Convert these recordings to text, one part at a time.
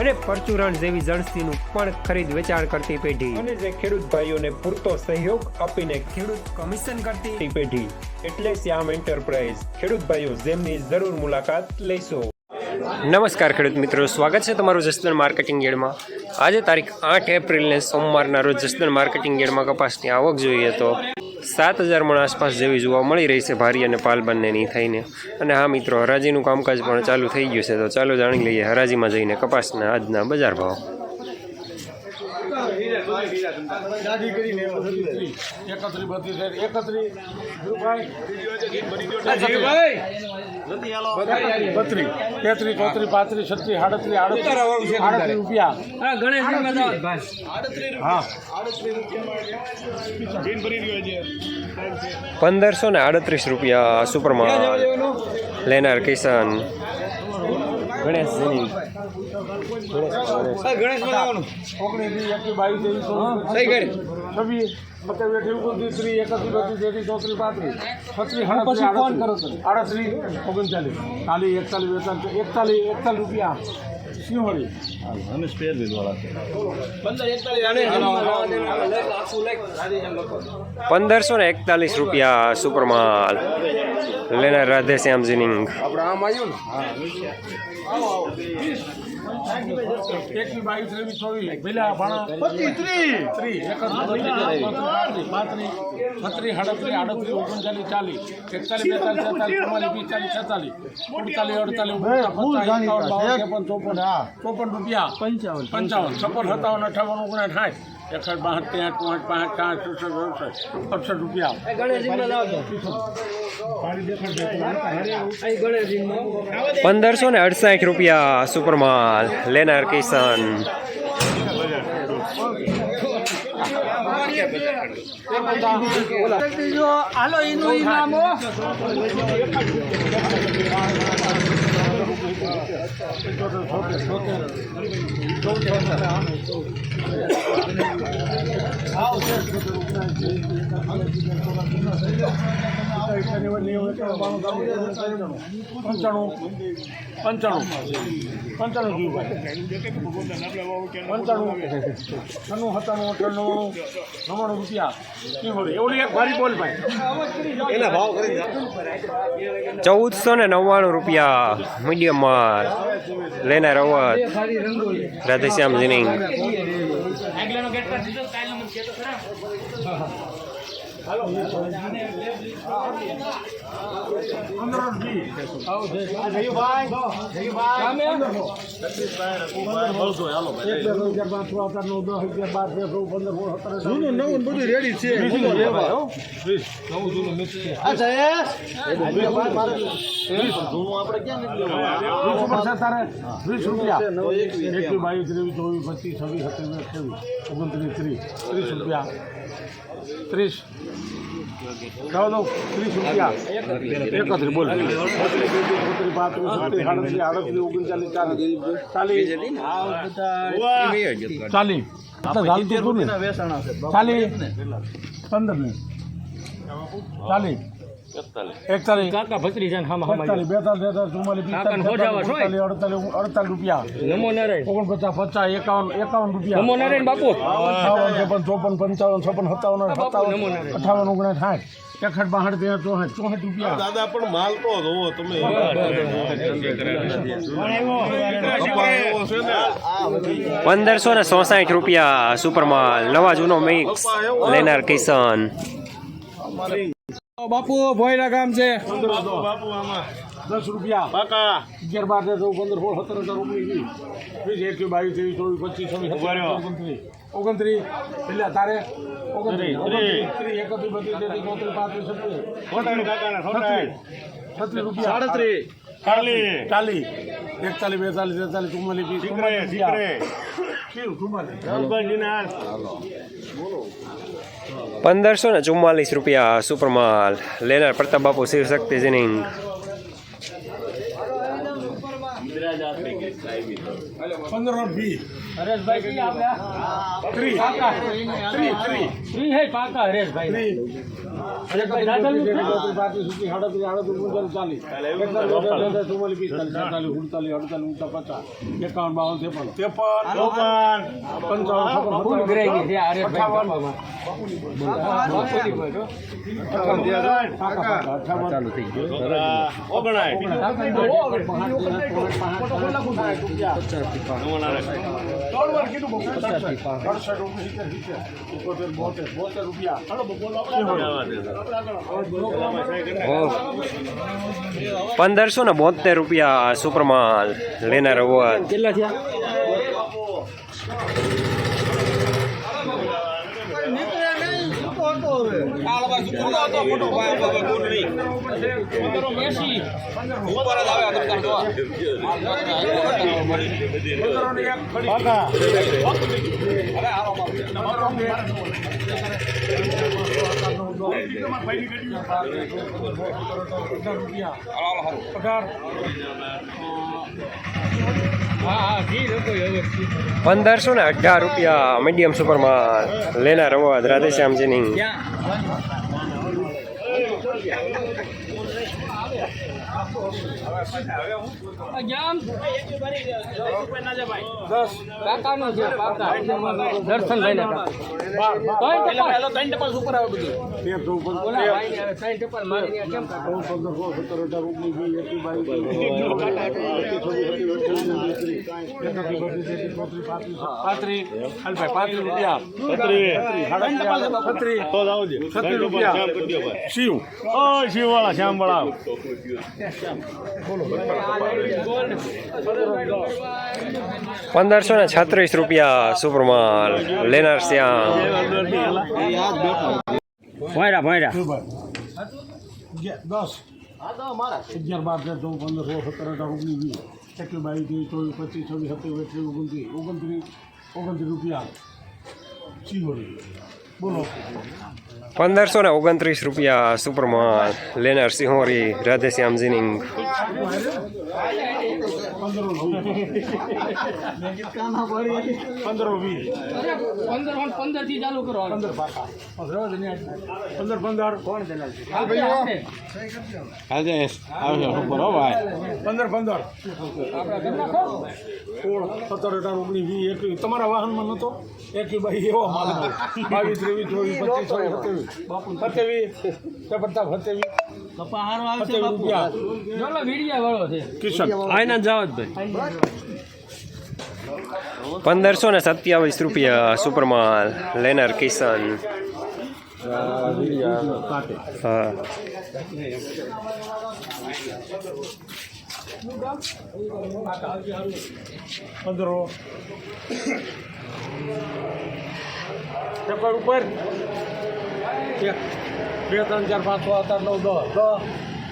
અને પરચુરણ જેવી જણસીનું પણ ખરીદ વેચાણ કરતી પેઢી. અને જે ખેડૂત ભાઈઓને પૂરતો સહયોગ આપીને ખેડૂત કમિશન કરતી પેઢી. એટલે શ્યામ એન્ટરપ્રાઇઝ ખેડૂત ભાઈઓ જેમની જરૂર મુલાકાત લેશો. નમસ્કાર ખેડૂત મિત્રો સ્વાગત છે તમારું જસદણ માર્કેટિંગ યાર્ડમાં આજે તારીખ આઠ એપ્રિલને સોમવારના રોજ જસદણ માર્કેટિંગ યાર્ડમાં કપાસની આવક જોઈએ તો સાત હજાર મણ આસપાસ જેવી જોવા મળી રહી છે ભારી અને પાલ બંનેની થઈને. અને હા મિત્રો, હરાજીનું કામકાજ પણ ચાલુ થઈ ગયું છે, તો ચાલો જાણી લઈએ હરાજીમાં જઈને કપાસના આજના બજાર ભાવ. બત્રીસ તેત્રીસ ચોત્રીસ પાંત્રીસ છત્રીસ આડત્રીસ આડત્રીસ રૂપિયા પંદરસો ને આડત્રીસ રૂપિયા સુપરમાં લેનાર કિશન ગણેશ જેની ઓગણીસ એકવીસ બાવીસ ચોવીસ છવ્વીસ સત્યાવીસ અઠ્યાવીસ ઓગણત્રીસ ત્રીસ એકત્રીસ બત્રીસ તેત્રીસ ચોત્રીસ પાંત્રીસ છત્રીસ આડત્રીસ આડત્રીસ ઓગણચાલીસ ચાલીસ એકતાલીસ બેતાલીસ એકતાલીસ એકતાલીસ રૂપિયા સિંહોળી પંદરસો ને? એકતાલીસ રૂપિયા સુપરમાલ લેનાર રાધેશ્યામ જીનિંગ ચાલીસ એકતાલીસ બેતાલીસ તેતાલીસ ચુમ્માલીસ અડતાલીસ અડતાલીસ ચોપન રૂપિયા પંચાવન. પંચાવન. છપ્પન, સત્તાવન, અઠાવન ઓગણ સાઠ એકસઠ બાસઠ ત્રેસઠ પાંચ પાંચ પાંચ ચોસઠ અડસઠ અડસઠ રૂપિયા. પંદરસો ને અડસાઠ રૂપિયા સુપરમાલ લેનાર કિશન. હાલો એનું ઇનામ પંચાણું પંચાણું પંચાણું પંચાણું છન્નું સત્તાણું અઠાણું નવ્વાણું રૂપિયા એવું એક ભાવ ચૌદસો ને નવ્વાણું રૂપિયા મીડિયમ માલ લેનાર અવધ રેડી છે વીસ રૂપિયા એકવીસ બાવીસ ત્રેવીસ ચોવીસ પચીસ છવ્વીસ સત્યાવીસ અઠ્યાવીસ ઓગણત્રીસ ત્રીસ ત્રીસ રૂપિયા ત્રીસ. કહો દો ત્રીસ રૂપિયા. એકત્રીસ બોલ. છત્રીસ પાંત્રીસ સાડત્રીસ આડત્રીસ ઓગણચાલીસ, ચાલીસ ચાલીસ. ચાલીસ. ચાલીસ. પંદર મિનિટ એકતાલીસ. કાકા ભત્રીજાને હામા હામા એકતાલીસ બેતાલીસ તેતાલીસ ચુમ્માલીસ પિસ્તાલીસ અડતાલીસ અડતાલીસ અડતાલીસ રૂપિયા. નમો નારાયણ. ઓગણપચાસ પચાસ એકાવન એકાવન રૂપિયા. નમો નારાયણ બાપુ. અઠાવન ચોપન ચોપન પંચાવન છપ્પન સત્તાવન નારાયણ. અઠાવન ઓગણીસ સાઠ. એકસઠ બાસઠ તેર ચોસઠ ચોસઠ રૂપિયા. દાદા પણ માલ તો જોવો તમે પંદરસો ને ચોસાઠ રૂપિયા સુપર માલ. નવા જૂનો મિક્સ. લેનાર કિશન. બાપુ ભોયરા ગામ છે. બાપુ આમાં દસ રૂપિયા. અગિયાર બાર તેર ચૌદ પંદર સોળ સત્તર હજાર ઓગણીસ વીસ. વીસ એકવીસ બાવીસ ત્રેવીસ ચોવીસ પચીસ છવ્વીસ ઓગણત્રીસ. ઓગણત્રીસ. એટલે તારે ઓગણત્રીસ. ઓગણત્રીસ ત્રીસ એકત્રીસ બત્રીસ તેત્રીસ ચોત્રીસ પાંત્રીસ છત્રીસ. છત્રીસ. રૂપિયા. સાડત્રીસ. ચાલીસ. ચાલીસ. એકતાલીસ બેતાલીસ તેતાલીસ ચુમ્માલીસ ચુમ્માલીસ પંદરસો ને ચુમ્માલીસ રૂપિયા સુપરમાલ. લેનાર પ્રતાપ બાપુ શિવશક્તિ જીનિંગ. પંદર નો વી હરેશભાઈ ત્રી. પાકા. ત્રી ત્રી. ફ્રી હે પાકા હરેશભાઈ. ત્રી. ઓગણાય ત્રણ વાર કીધું બહુ. અડસઠ, ઓગણસિત્તેર, સિત્તેર, એકોતેર, બોતેર, બોતેર રૂપિયા. હાલો, બોલો. પંદરસો ને બોતેર રૂપિયા સુપરમાલ લેનાર હોવા કેટલા થયા અઢાર હા હા જી લોકો વ્યવસ્થિત પંદરસો ને અઢાર રૂપિયા મીડિયમ સુપરમાં લેનાર અવાજ રાધેશ્યામ Yang. કાકાનો છે કાકા દર્શનભાઈ ના ત્રણ ટપાલ ઉપર આવે બધું ત્રણ ટપાલ મારી કેમ. શિવ શિવવાળા શ્યામવાળા પંદરસો ને છત્રીસ રૂપિયા સુપરમાલ લેનાર શ્યામ. ભોયરા ભોયરા. અગિયાર, દસ. અગિયાર બાર તેર ચૌદ પંદર સોળ સત્તર અઢાર ઓગણીસ વીસ. એકવીસ બાવીસ ત્રેવીસ ચોવીસ પચીસ છવ્વીસ સત્યાવીસ અઠ્યાવીસ ઓગણત્રીસ ઓગણત્રીસ ઓગણત્રીસ રૂપિયા. શિવરી બોલો પંદરસો ને ઓગણત્રીસ રૂપિયા સુપરમાં લેનાર સિંહોરી રાધેશ્યામ જીનિંગ પંદર પંદર વીસ પંદર પંદર ચાલુ કરો પંદર પંદર પંદર કોણ પંદર પંદર સોળ સત્તર વીસ એકવીસ તમારા વાહનમાં નતો એકવીસ ભાઈ એવો માલ બાવીસ ત્રેવીસ ચોવીસ પચીસ છવ્વીસ સત્યાવીસ સત્યાવીસ જોલો વીડિયા વાળો છે. કિશન. આઈના જાવત પંદરસો ને સત્યાવીસ રૂપિયા સુપરમાલ લેનાર કિશન. હા. પંદરો ઉપર. એક, બે, ત્રણ, ચાર, પાંચ, છ, સાત નવ, દસ દસ,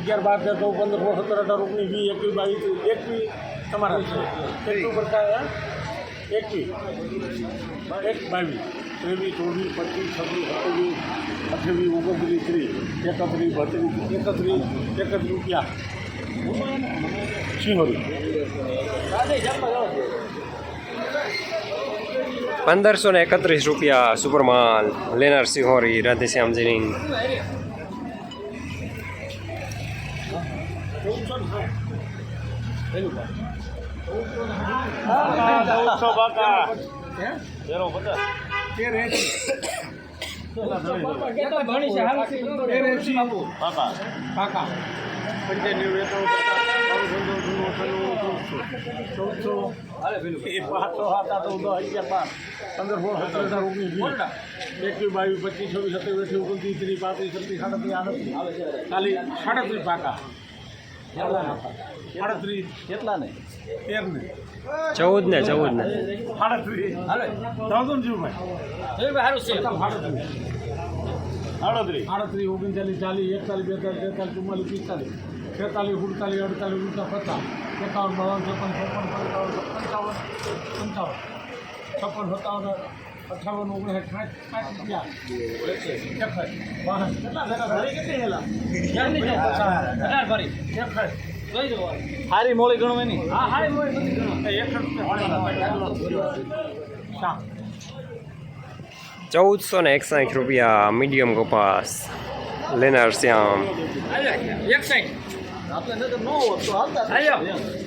અગિયાર, બાર, તેર, ચૌદ, પંદર, સોળ, સત્તર, અઢાર, ઓગણીસ, વીસ, એકવીસ, બાવીસ, એકવીસ, તમારા છે. કેટલું પડતા? એકવીસ. એક, બાવીસ. ત્રેવીસ, ચોવીસ, પચીસ, છવ્વીસ, સત્યાવીસ, અઠ્યાવીસ, ઓગણત્રીસ, ત્રીસ. એકત્રીસ, બત્રીસ, એકત્રીસ એકત્રીસ રૂપિયા. સિંહોરી પંદરસો ને એકત્રીસ રૂપિયા સુપરમાલ. લેનાર સિંહોરી રાધેશ્યામજીની ભણી છે ચૌદસો એ પાંચસો આઠ નવ દસ અગિયાર બાર પંદર સોળ સત્તર અઢાર ઓગણીસ વીસ એકવીસ બાવીસ પચીસ છવ્વીસ સત્યાવીસ અઠ્યાવીસ ઓગણત્રીસ ત્રીસ પાંત્રીસ છત્રીસ સાડત્રીસ. આડત્રીસ ખાલી સાડત્રીસ. પાકા ચૌદ ને ચૌદ ને આડત્રીસ આડત્રીસ ઓગણચાલીસ, ચાલીસ, એકતાલીસ, બેતાલીસ, તેતાલીસ, ચુમ્માલીસ, પિસ્તાલીસ. છેતાલીસ ઉડતાલીસ અડતાલીસ ઊંચા પચાસ એકાવન બાવન ત્રેપન ચોપન પંચાવન પંચાવન પંચાવન. છપ્પન સત્તાવન અઠાવન ઓગણસાઠ સાઠ સાઠ રૂપિયા એકસઠ. બાસઠ. કેટલા ભેગા ભરી કેટલી હેલા? અઢાર ભરી. એકસઠ. જોઈ જવો હારી મોળી ગણો એની. હા હારી મોય બધી ગણો. એકસઠ રૂપિયા શાક ચૌદસો ને એકસાઠ રૂપિયા મીડિયમ કપાસ. લેનાર શ્યામ. એક સાઈડ આપણે ન હોત તો હાલતા